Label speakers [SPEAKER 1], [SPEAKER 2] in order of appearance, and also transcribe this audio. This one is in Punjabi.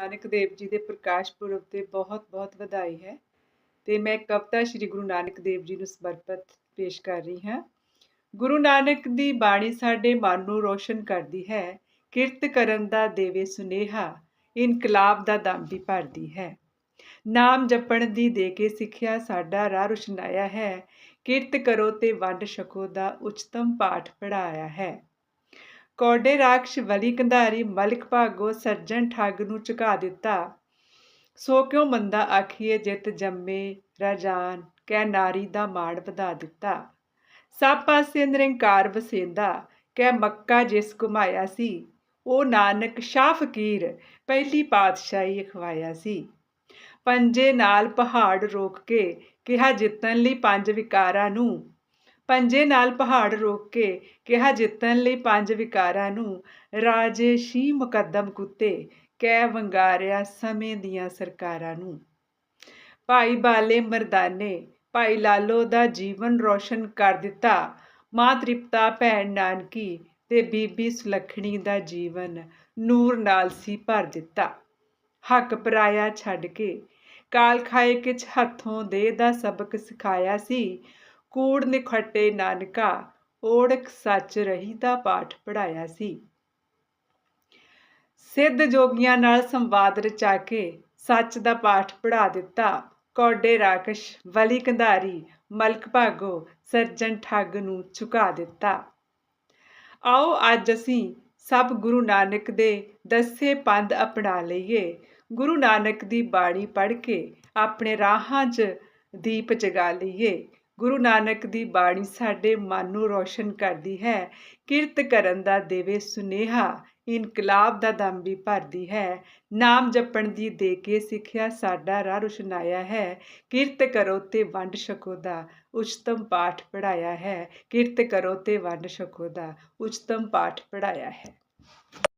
[SPEAKER 1] ਨਾਨਕ ਦੇਵ ਜੀ ਦੇ ਪ੍ਰਕਾਸ਼ ਪੁਰਬ ਤੇ ਬਹੁਤ-ਬਹੁਤ ਵਧਾਈ ਹੈ। ਤੇ ਮੈਂ ਕਵਿਤਾ ਸ੍ਰੀ ਗੁਰੂ ਨਾਨਕ ਦੇਵ ਜੀ ਨੂੰ ਸਮਰਪਿਤ ਪੇਸ਼ ਕਰ ਰਹੀ ਹਾਂ। ਗੁਰੂ ਨਾਨਕ ਦੀ ਬਾਣੀ ਸਾਡੇ ਮਨ ਨੂੰ ਰੋਸ਼ਨ ਕਰਦੀ ਹੈ, ਕਿਰਤ ਕਰਨ ਦਾ ਦੇਵੇ ਸੁਨੇਹਾ, ਇਨਕਲਾਬ ਦਾ ਦਮ ਵੀ ਭਰਦੀ ਹੈ। ਨਾਮ ਜਪਣ ਦੀ ਦੇ ਕੇ ਸਿੱਖਿਆ ਸਾਡਾ ਰਾਹ ਰੁਸ਼ਨਾਇਆ ਹੈ, ਕਿਰਤ ਕਰੋ ਤੇ ਵੰਡ ਛਕੋ ਦਾ ਉਚਤਮ ਪਾਠ ਪੜਾਇਆ ਹੈ। ਕੌਡੇ ਰਾਖਸ਼ ਵਲੀ ਕੰਧਾਰੀ ਮਲਿਕ ਭਾਗੋ ਸਰਜਣ ਠੱਗ ਨੂੰ ਝੁਕਾ ਦਿੱਤਾ। ਸੋ ਕਿਉ ਮੰਦਾ ਆਖੀਏ ਜਿਤ ਜੰਮੇ ਰਾਜਾਨ, ਕਹਿ ਨਾਰੀ ਦਾ ਮਾੜ ਵਧਾ ਦਿੱਤਾ। ਸਭ ਪਾਸੇ ਨਿਰੰਕਾਰ ਵਸੇਂਦਾ, ਕਹਿ ਮੱਕਾ ਜਿਸ ਘੁਮਾਇਆ ਸੀ, ਉਹ ਨਾਨਕ ਸ਼ਾਹ ਫਕੀਰ ਪਹਿਲੀ ਪਾਤਸ਼ਾਹੀ ਅਖਵਾਇਆ ਸੀ। ਪੰਜੇ ਨਾਲ ਪਹਾੜ ਰੋਕ ਕੇ ਕਿਹਾ ਜਿੱਤਣ ਲਈ ਪੰਜ ਵਿਕਾਰਾਂ ਨੂੰ ਪੰਜੇ ਨਾਲ ਪਹਾੜ ਰੋਕ ਕੇ ਕਿਹਾ ਜਿੱਤਣ ਲਈ ਪੰਜ ਵਿਕਾਰਾਂ ਨੂੰ, ਰਾਜੇ ਸ਼ੀ ਮੁਕੱਦਮ ਕੁੱਤੇ, ਕਹਿ ਵੰਗਾਰਿਆ ਸਮੇਂ ਦੀਆਂ ਸਰਕਾਰਾਂ ਨੂੰ। ਭਾਈ ਬਾਲੇ ਮਰਦਾਨੇ, ਭਾਈ ਲਾਲੋ ਦਾ ਜੀਵਨ ਰੋਸ਼ਨ ਕਰ ਦਿੱਤਾ। ਮਾਂ ਤ੍ਰਿਪਤਾ, ਭੈਣ ਨਾਨਕੀ ਤੇ ਬੀਬੀ ਸੁਲੱਖਣੀ ਦਾ ਜੀਵਨ ਨੂਰ ਨਾਲ ਸੀ ਭਰ ਦਿੱਤਾ। ਹੱਕ ਪਰਾਇਆ ਛੱਡ ਕੇ, ਕਾਲ ਖਾਏ ਕਿਛ ਹੱਥੋਂ ਦੇ ਦਾ ਸਬਕ ਸਿਖਾਇਆ ਸੀ। ਕੂੜ ਨਿਖੱਟੇ ਨਾਨਕਾ ਓੜਕ ਸੱਚ ਰਹੀ ਦਾ ਪਾਠ ਪੜਾਇਆ ਸੀ। ਸਿੱਧ ਜੋਗੀਆਂ ਨਾਲ ਸੰਵਾਦ ਰਚਾ ਕੇ ਸੱਚ ਦਾ ਪਾਠ ਪੜਾ ਦਿੱਤਾ। ਕੌਡੇ ਰਾਕਸ਼, ਵਲੀ ਕੰਧਾਰੀ, ਮਲਕ ਭਾਗੋ, ਸਰਜਣ ਠੱਗ ਨੂੰ ਝੁਕਾ ਦਿੱਤਾ। ਆਓ ਅੱਜ ਅਸੀਂ ਸਭ ਗੁਰੂ ਨਾਨਕ ਦੇ ਦੱਸੇ ਪੰਧ ਅਪਣਾ ਲਈਏ। ਗੁਰੂ ਨਾਨਕ ਦੀ ਬਾਣੀ ਪੜ੍ਹ ਕੇ ਆਪਣੇ ਰਾਹਾਂ 'ਚ ਦੀਪ ਜਗਾ ਲਈਏ। ਗੁਰੂ ਨਾਨਕ ਦੀ ਬਾਣੀ ਸਾਡੇ ਮਨ ਨੂੰ ਰੋਸ਼ਨ ਕਰਦੀ ਹੈ, ਕਿਰਤ ਕਰਨ ਦਾ ਦੇਵੇ ਸੁਨੇਹਾ, ਇਨਕਲਾਬ ਦਾ ਦਮ ਵੀ ਭਰਦੀ ਹੈ। ਨਾਮ ਜਪਣ ਦੀ ਦੇ ਕੇ ਸਿੱਖਿਆ ਸਾਡਾ ਰਾਹ ਰੁਸ਼ਨਾਇਆ ਹੈ। ਕਿਰਤ ਕਰੋ ਤੇ ਵੰਡ ਛਕੋ ਦਾ, ਉਚਤਮ ਪਾਠ ਪੜਾਇਆ ਹੈ। ਕਿਰਤ ਕਰੋ ਤੇ ਵੰਡ ਛਕੋ ਦਾ, ਉਚਤਮ ਪਾਠ ਪੜਾਇਆ ਹੈ।